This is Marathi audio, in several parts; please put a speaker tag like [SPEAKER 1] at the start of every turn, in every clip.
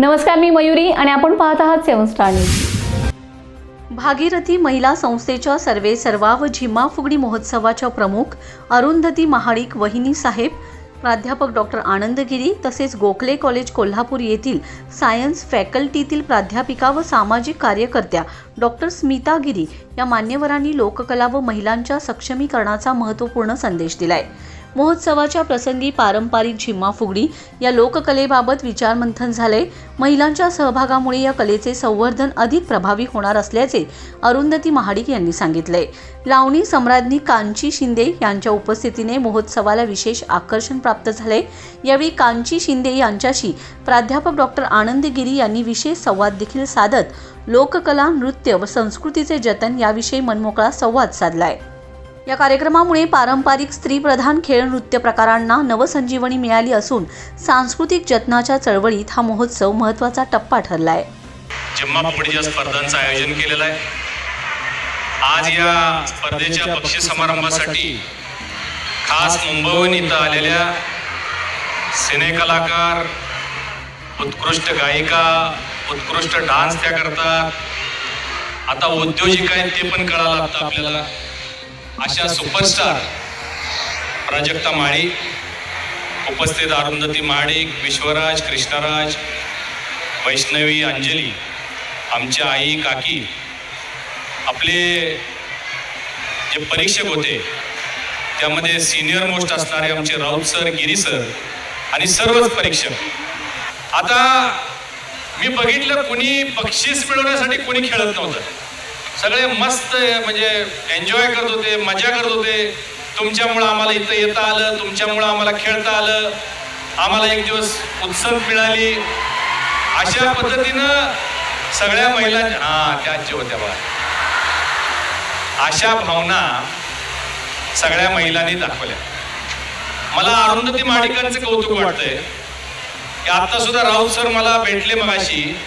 [SPEAKER 1] नमस्कार मी मयुरी आणि आपण पाहत आहात सेवन स्टार न्यूज.
[SPEAKER 2] भागीरथी महिला संस्थेच्या सर्वे सर्वा व झिम्मा फुगडी महोत्सवाच्या प्रमुख अरुंधती महाडिक वहिनी साहेब प्राध्यापक डॉक्टर आनंदगिरी तसेच गोखले कॉलेज कोल्हापूर येथील सायन्स फॅकल्टीतील प्राध्यापिका व सामाजिक कार्यकर्त्या डॉक्टर स्मिता गिरी या मान्यवरांनी लोककला व महिलांच्या सक्षमीकरणाचा महत्त्वपूर्ण संदेश दिलाय. महोत्सवाच्या प्रसंगी पारंपरिक झिम्मा फुगडी या लोककलेबाबत विचारमंथन झाले महिलांच्या सहभागामुळे या कलेचे संवर्धन अधिक प्रभावी होणार असल्याचे अरुंधती महाडिक यांनी सांगितले लावणी सम्राज्ञी कांची शिंदे यांच्या उपस्थितीने महोत्सवाला विशेष आकर्षण प्राप्त झाले यावेळी कांची शिंदे यांच्याशी प्राध्यापक डॉक्टर आनंद गिरी यांनी विशेष संवाद देखील साधत लोककला नृत्य व संस्कृतीचे जतन याविषयी मनमोकळा संवाद साधलाय. या कार्यक्रमामुळे पारंपरिक स्त्रीप्रधान खेळ नृत्य प्रकारांना नवसंजीवनी मिळाली असून सांस्कृतिक जतनाच्या चळवळीत हा महोत्सव महत्त्वाचा टप्पा ठरला आहे
[SPEAKER 3] स्पर्धांचं आयोजन केलेलं आहे आज या स्पर्धेच्या पक्षी समारंभासाठी खास मुंबईहून इथं आलेल्या सिनेकलाकार उत्कृष्ट गायिका उत्कृष्ट डान्स त्या करतात आता उद्योजिका आहेत ते पण कळालं लागतं आपल्याला. अशा सुपरस्टार प्राजक्ता माळी उपस्थित अरुंधती माडिक विश्वराज कृष्णराज वैष्णवी अंजली आमच्या आई काकी. आपले जे परीक्षक होते त्यामध्ये सिनियर मोस्ट असणारे आमचे राऊत सर गिरी सर आणि सर्वच परीक्षक. आता मी बघितलं कुणी बक्षीस मिळवण्यासाठी कुणी खेळत नव्हतं. सगळे मस्त म्हणजे एन्जॉय करत होते मजा करत होते. तुमच्यामुळं आम्हाला इथं येता आलं तुमच्यामुळं आम्हाला खेळता आलं. आम्हाला एक दिवस उत्सव मिळाली. अशा पद्धतीनं सगळ्या महिला हा त्या आजी होत्या बघा. अशा भावना सगळ्या महिलांनी दाखवल्या. मला अरुंधती माडिकांचं कौतुक वाटतंय. की आता सुद्धा राऊत सर मला भेटले मगाशी.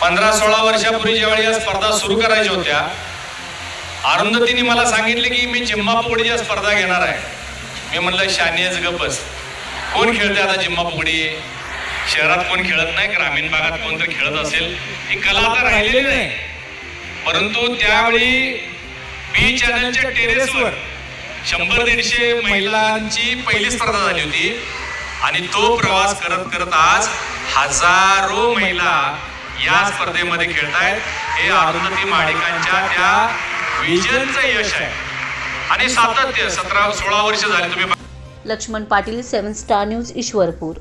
[SPEAKER 3] पंधरा सोळा वर्षापूर्वी ज्यावेळी या स्पर्धा सुरू करायच्या होत्या अरुंधतीने मला सांगितले की मी जिम्मा फुगडीच्या स्पर्धा घेणार आहे. मी म्हणलं शानियाच गपस कोण खेळते आता जिम्मा फुगडी शहरात कोण खेळत नाही? ग्रामीण भागात कोण तर खेळत असेल? ही कला आता राहिलेली नाही. परंतु त्यावेळी बी चॅनलच्या टेरेसवर शंभर दीडशे महिलांची पहिली स्पर्धा झाली होती. आणि तो प्रवास करत करत आज हजारो महिला या स्पर्धेमध्ये खेळतायत हे अरुंधती माडिकांच्या त्या विजनचं यश आहे. आणि सातत्य सतरा सोळा वर्ष झाले तुम्ही
[SPEAKER 2] Laxman Patil seven star news Ishwarpur.